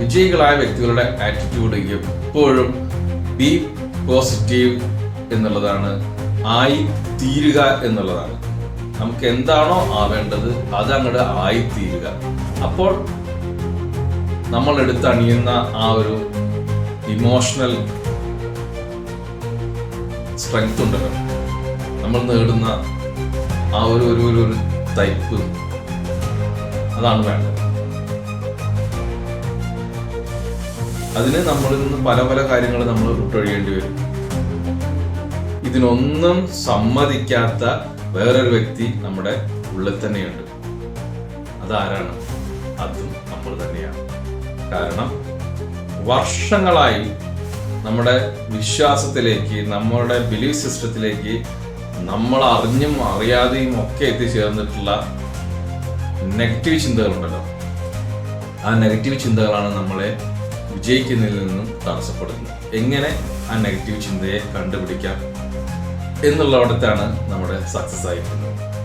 വിജയികളായ വ്യക്തികളുടെ ആറ്റിറ്റ്യൂഡ് എപ്പോഴും B positive എന്നുള്ളതാണ്. ആയി തീരുക എന്നുള്ളതാണ്. നമുക്ക് എന്താണോ ആവേണ്ടത് അത് അങ്ങോട്ട് ആയി തീരുക. അപ്പോൾ നമ്മൾ എടുത്തണിയുന്ന ആ ഒരു ഇമോഷണൽ സ്ട്രെങ്ത് ഉണ്ടല്ലോ. നമ്മൾ നേടുന്ന ആ ഒരു ഒരു ഒരു ടൈപ്പ് അതാണ് വേണ്ടത്. അതിന് നമ്മളിൽ നിന്ന് പല പല കാര്യങ്ങൾ നമ്മൾ വിട്ടൊഴിയേണ്ടി വരും. ഇതിനൊന്നും സമ്മതിക്കാത്ത വേറൊരു വ്യക്തി നമ്മുടെ ഉള്ളിൽ തന്നെയുണ്ട്. അതാരാണ്? അതും നമ്മൾ തന്നെയാണ്. കാരണം വർഷങ്ങളായി നമ്മുടെ വിശ്വാസത്തിലേക്ക് നമ്മുടെ ബിലീഫ് സിസ്റ്റത്തിലേക്ക് നമ്മൾ അറിഞ്ഞും അറിയാതെയും ഒക്കെ എത്തിച്ചേർന്നിട്ടുള്ള നെഗറ്റീവ് ചിന്തകളുണ്ടല്ലോ. ആ നെഗറ്റീവ് ചിന്തകളാണ് നമ്മളെ വിജയിക്കുന്നതിൽ നിന്നും തടസ്സപ്പെടുന്നു. എങ്ങനെ ആ നെഗറ്റീവ് ചിന്തയെ കണ്ടുപിടിക്കാം എന്നുള്ളവിടത്താണ് നമ്മുടെ സക്സസ് ആയിരിക്കുന്നത്